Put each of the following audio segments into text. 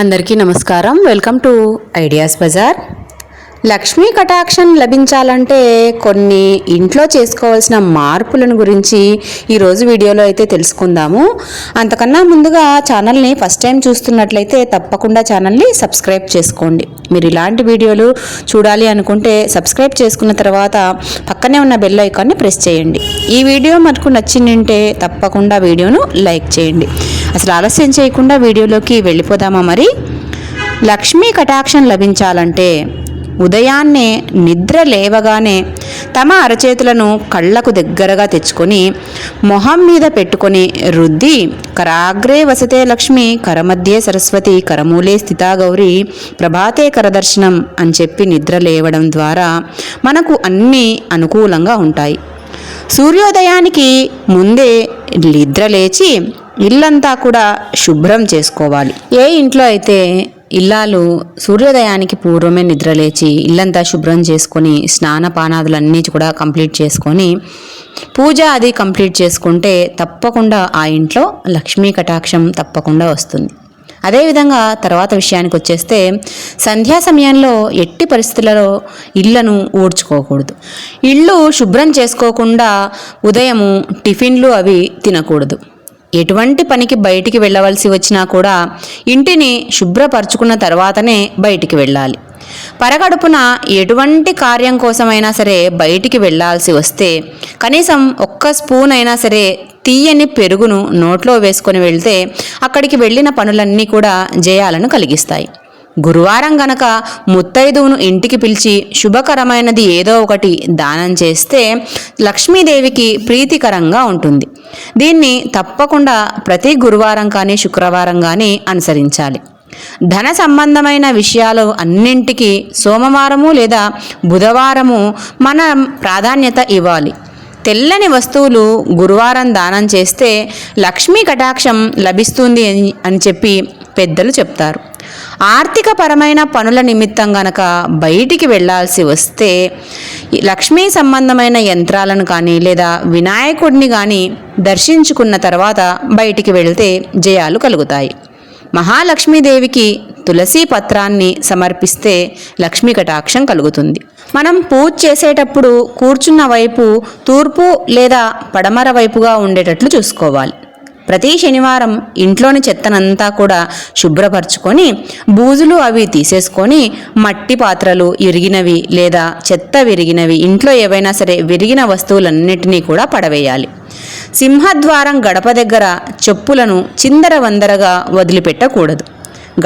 అందరికీ నమస్కారం. Welcome to Ideas Bazaar. Lakshmi కటాక్షం లభించాలంటే కొన్ని ఇంట్లో చేసుకోవాల్సిన మార్పులను గురించి ఈరోజు వీడియోలో అయితే తెలుసుకుందాము. అంతకన్నా ముందుగా ఛానల్ని ఫస్ట్ టైం చూస్తున్నట్లయితే తప్పకుండా ఛానల్ని సబ్స్క్రైబ్ చేసుకోండి. మీరు ఇలాంటి వీడియోలు చూడాలి అనుకుంటే సబ్స్క్రైబ్ చేసుకున్న తర్వాత పక్కనే ఉన్న బెల్ ఐకాన్ని ప్రెస్ చేయండి. ఈ వీడియో మనకు నచ్చిందంటే తప్పకుండా వీడియోను లైక్ చేయండి. అసలు ఆలస్యం చేయకుండా వీడియోలోకి వెళ్ళిపోదామా మరి? లక్ష్మీ కటాక్షం లభించాలంటే ఉదయాన్నే నిద్ర లేవగానే తమ అరచేతులను కళ్ళకు దగ్గరగా తెచ్చుకొని మొహం మీద పెట్టుకొని రుద్ది కరాగ్రే వసతే లక్ష్మి కరమధ్యే సరస్వతి కరమూలే స్థితా గౌరి ప్రభాతే కరదర్శనం అని చెప్పి నిద్ర లేవడం ద్వారా మనకు అన్నీ అనుకూలంగా ఉంటాయి. సూర్యోదయానికి ముందే నిద్ర లేచి ఇల్లంతా కూడా శుభ్రం చేసుకోవాలి. ఏ ఇంట్లో అయితే ఇల్లాలు సూర్యోదయానికి పూర్వమే నిద్రలేచి ఇల్లంతా శుభ్రం చేసుకొని స్నాన పానాదులన్నీ కూడా కంప్లీట్ చేసుకొని పూజ అది కంప్లీట్ చేసుకుంటే తప్పకుండా ఆ ఇంట్లో లక్ష్మీ కటాక్షం తప్పకుండా వస్తుంది. అదేవిధంగా తర్వాత విషయానికి వచ్చేస్తే సంధ్యా సమయంలో ఎట్టి పరిస్థితులలో ఇళ్ళను ఊడ్చుకోకూడదు. ఇళ్ళు శుభ్రం చేసుకోకుండా ఉదయము టిఫిన్లు అవి తినకూడదు. ఎటువంటి పనికి బయటికి వెళ్ళవలసి వచ్చినా కూడా ఇంటిని శుభ్రపరచుకున్న తర్వాతనే బయటికి వెళ్ళాలి. పరగడుపున ఎటువంటి కార్యం కోసమైనా సరే బయటికి వెళ్ళాల్సి వస్తే కనీసం ఒక్క స్పూన్ అయినా సరే తీయని పెరుగును నోట్లో వేసుకొని వెళ్తే అక్కడికి వెళ్ళిన పనులన్నీ కూడా జయాలను కలిగిస్తాయి. గురువారం గనక ముత్తైదువును ఇంటికి పిలిచి శుభకరమైనది ఏదో ఒకటి దానం చేస్తే లక్ష్మీదేవికి ప్రీతికరంగా ఉంటుంది. దీన్ని తప్పకుండా ప్రతి గురువారం కానీ శుక్రవారం కానీ అనుసరించాలి. ధన సంబంధమైన విషయాలు అన్నింటికి సోమవారము లేదా బుధవారము మనం ప్రాధాన్యత ఇవ్వాలి. తెల్లని వస్తువులు గురువారం దానం చేస్తే లక్ష్మీ కటాక్షం లభిస్తుంది అని అని చెప్పి పెద్దలు చెప్తారు. ఆర్థిక పరమైన పనుల నిమిత్తం గనక బయటికి వెళ్ళాల్సి వస్తే లక్ష్మీ సంబంధమైన యంత్రాలను కానీ లేదా వినాయకుడిని కానీ దర్శించుకున్న తర్వాత బయటికి వెళ్తే జయాలు కలుగుతాయి. మహాలక్ష్మీదేవికి తులసి పత్రాన్ని సమర్పిస్తే లక్ష్మీ కటాక్షం కలుగుతుంది. మనం పూజ చేసేటప్పుడు కూర్చున్న వైపు తూర్పు లేదా పడమర వైపుగా ఉండేటట్లు చూసుకోవాలి. ప్రతి శనివారం ఇంట్లోని చెత్తనంతా కూడా శుభ్రపరచుకొని బూజులు అవి తీసేసుకొని మట్టి పాత్రలు ఇరిగినవి లేదా చెత్త విరిగినవి ఇంట్లో ఏవైనా సరే విరిగిన వస్తువులన్నిటినీ కూడా పడవేయాలి. సింహద్వారం గడప దగ్గర చెప్పులను చిందర వందరగా వదిలిపెట్టకూడదు.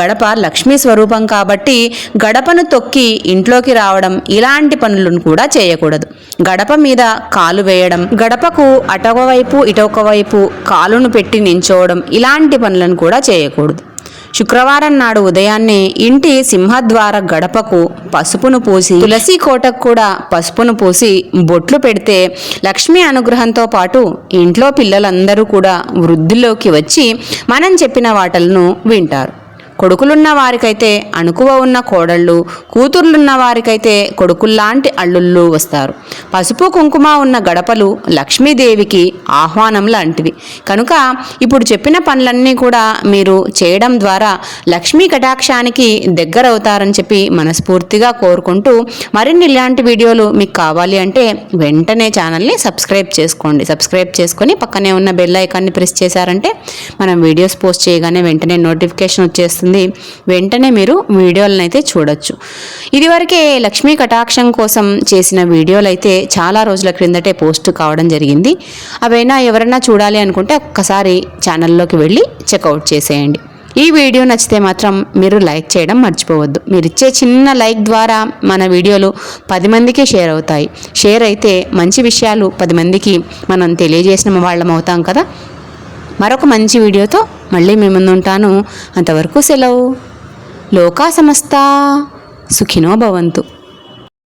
గడప లక్ష్మీ స్వరూపం కాబట్టి గడపను తొక్కి ఇంట్లోకి రావడం ఇలాంటి పనులను కూడా చేయకూడదు. గడప మీద కాలు వేయడం గడపకు అటొకవైపు ఇటొకవైపు ఇటొక వైపు కాలును పెట్టి నించోవడం ఇలాంటి పనులను కూడా చేయకూడదు. శుక్రవారం నాడు ఉదయాన్నే ఇంటి సింహద్వార గడపకు పసుపును పూసి తులసి కోటకు కూడా పసుపును పూసి బొట్లు పెడితే లక్ష్మీ అనుగ్రహంతో పాటు ఇంట్లో పిల్లలందరూ కూడా వృద్ధిలోకి వచ్చి మనం చెప్పిన వాటలను వింటారు. కొడుకులున్న వారికైతే అణుకువ ఉన్న కోడళ్ళు కూతుర్లున్న వారికైతే కొడుకుల్లాంటి అల్లుళ్ళు వస్తారు. పసుపు కుంకుమ ఉన్న గడపలు లక్ష్మీదేవికి ఆహ్వానం లాంటివి. కనుక ఇప్పుడు చెప్పిన పనులన్నీ కూడా మీరు చేయడం ద్వారా లక్ష్మీ కటాక్షానికి దగ్గరవుతారని చెప్పి మనస్ఫూర్తిగా కోరుకుంటూ మరిన్ని ఇలాంటి వీడియోలు మీకు కావాలి అంటే వెంటనే ఛానల్ని సబ్స్క్రైబ్ చేసుకోండి. సబ్స్క్రైబ్ చేసుకొని పక్కనే ఉన్న బెల్ ఐకాన్ని ప్రెస్ చేశారంటే మనం వీడియోస్ పోస్ట్ చేయగానే వెంటనే నోటిఫికేషన్ వచ్చేస్తుంది. వెంటనే మీరు వీడియోలను అయితే చూడొచ్చు. ఇదివరకే లక్ష్మీ కటాక్షం కోసం చేసిన వీడియోలు అయితే చాలా రోజుల క్రిందటే పోస్ట్ కావడం జరిగింది. అవైనా ఎవరైనా చూడాలి అనుకుంటే ఒక్కసారి ఛానల్లోకి వెళ్ళి చెక్అవుట్ చేసేయండి. ఈ వీడియో నచ్చితే మాత్రం మీరు లైక్ చేయడం మర్చిపోవద్దు. మీరు ఇచ్చే చిన్న లైక్ ద్వారా మన వీడియోలు పది మందికి షేర్ అవుతాయి. షేర్ అయితే మంచి విషయాలు పది మందికి మనం తెలియజేసిన వాళ్ళం అవుతాం కదా. మరొక మంచి వీడియోతో మళ్ళీ మీ ముందు ఉంటాను అంతవరకు సెలవు. లోకా సమస్త. సుఖినో భవంతు.